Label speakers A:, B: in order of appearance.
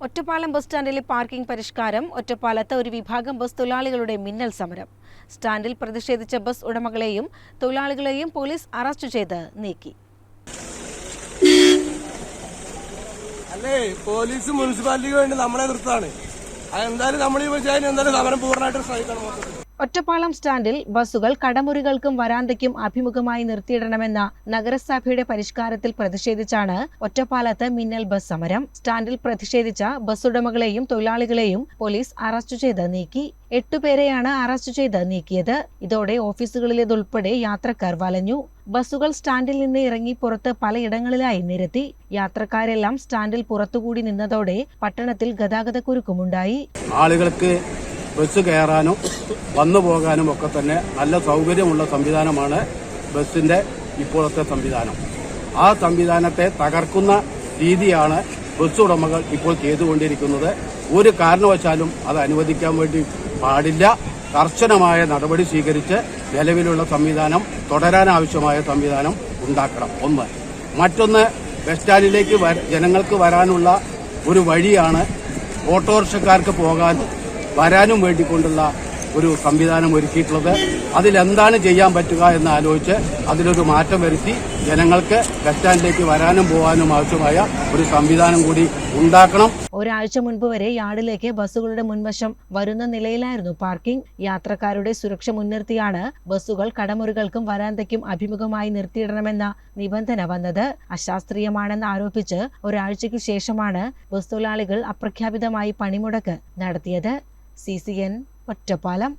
A: Ottapalam bus സ്റ്റാൻഡിലെ parking പരിഷ്കാരം ഒറ്റപ്പാലത്ത് ഒരു വിഭാഗം ബസ് തൊഴിലാളികളുടെ മിന്നൽ സമരം. സ്റ്റാൻഡിൽ പ്രതിഷേധിച്ച ബസ് ഉടമകളെയും തൊഴിലാളികളെയും പോലീസ് അറസ്റ്റ് ചെയ്ത് നീക്കി.
B: അല്ലേ പോലീസ് മുനിസിപ്പാലിറ്റിക്ക് വേണ്ടി നമ്മളെ നിർത്താണ് അതെന്തായാലും നമ്മൾ ഈ വിചാരിച്ചാൽ എന്തായാലും സമരം പൂർണമായിട്ട് സഹിക്കണം
A: ഒറ്റപ്പാലം സ്റ്റാൻഡിൽ ബസ്സുകൾ കടമുറികൾക്കും വരാന്തയ്ക്കും അഭിമുഖമായി നിർത്തിയിടണമെന്ന നഗരസഭയുടെ പരിഷ്കാരത്തിൽ പ്രതിഷേധിച്ചാണ് ഒറ്റപ്പാലത്ത് മിന്നൽ ബസ് സമരം. സ്റ്റാൻഡിൽ പ്രതിഷേധിച്ച ബസ് ഉടമകളെയും തൊഴിലാളികളെയും പോലീസ് അറസ്റ്റ് ചെയ്ത് നീക്കി. എട്ടുപേരെയാണ് അറസ്റ്റ് ചെയ്ത് നീക്കിയത്. ഇതോടെ ഓഫീസുകളിലേതുൾപ്പെടെ യാത്രക്കാർ വലഞ്ഞു. ബസ്സുകൾ സ്റ്റാൻഡിൽ നിന്ന് ഇറങ്ങി പുറത്ത് പലയിടങ്ങളിലായി നിരത്തി. യാത്രക്കാരെല്ലാം സ്റ്റാൻഡിൽ പുറത്തുകൂടി നിന്നതോടെ പട്ടണത്തിൽ ഗതാഗതക്കുരുക്കുമുണ്ടായി.
C: ആളുകൾക്ക് ബസ് കയറാനും വന്നു പോകാനും ഒക്കെ തന്നെ നല്ല സൗകര്യമുള്ള സംവിധാനമാണ് ബസ്സിന്റെ ഇപ്പോഴത്തെ സംവിധാനം. ആ സംവിധാനത്തെ തകർക്കുന്ന രീതിയാണ് ബസ് ഉടമകൾ ഇപ്പോൾ ചെയ്തുകൊണ്ടിരിക്കുന്നത്. ഒരു കാരണവശാലും അത് അനുവദിക്കാൻ വേണ്ടി പാടില്ല. കർശനമായ നടപടി സ്വീകരിച്ച് നിലവിലുള്ള സംവിധാനം തുടരാനാവശ്യമായ സംവിധാനം ഉണ്ടാക്കണം. ഒന്ന്. മറ്റൊന്ന് ബസ് സ്റ്റാൻഡിലേക്ക് ജനങ്ങൾക്ക് വരാനുള്ള ഒരു വഴിയാണ് ഓട്ടോറിക്ഷക്കാർക്ക് പോകാനും വരാനും വേണ്ടിക്കൊണ്ടുള്ള ഒരു സംവിധാനം ഒരുക്കിയിട്ടുള്ളത്. അതിലെന്താണ് ചെയ്യാൻ പറ്റുക എന്ന് ആലോചിച്ച് അതിലൊരു മാറ്റം വരുത്തി ജനങ്ങൾക്ക് ബസ് വരാനും പോകാനും ആവശ്യമായ ഒരു സംവിധാനം കൂടി ഉണ്ടാക്കണം.
A: ഒരാഴ്ച മുൻപ് വരെ യാർഡിലേക്ക് ബസ്സുകളുടെ മുൻവശം വരുന്ന നിലയിലായിരുന്നു പാർക്കിംഗ്. യാത്രക്കാരുടെ സുരക്ഷ മുൻനിർത്തിയാണ് ബസ്സുകൾ കടമുറികൾക്കും വരാന്തയ്ക്കും അഭിമുഖമായി നിർത്തിയിടണമെന്ന നിബന്ധന വന്നത്. അശാസ്ത്രീയമാണെന്ന് ആരോപിച്ച് ഒരാഴ്ചയ്ക്കു ശേഷമാണ് ബസ് തൊഴിലാളികൾ അപ്രഖ്യാപിതമായി പണിമുടക്ക് നടത്തിയത്. சிசிஎன் ஒற்றப்பாலம்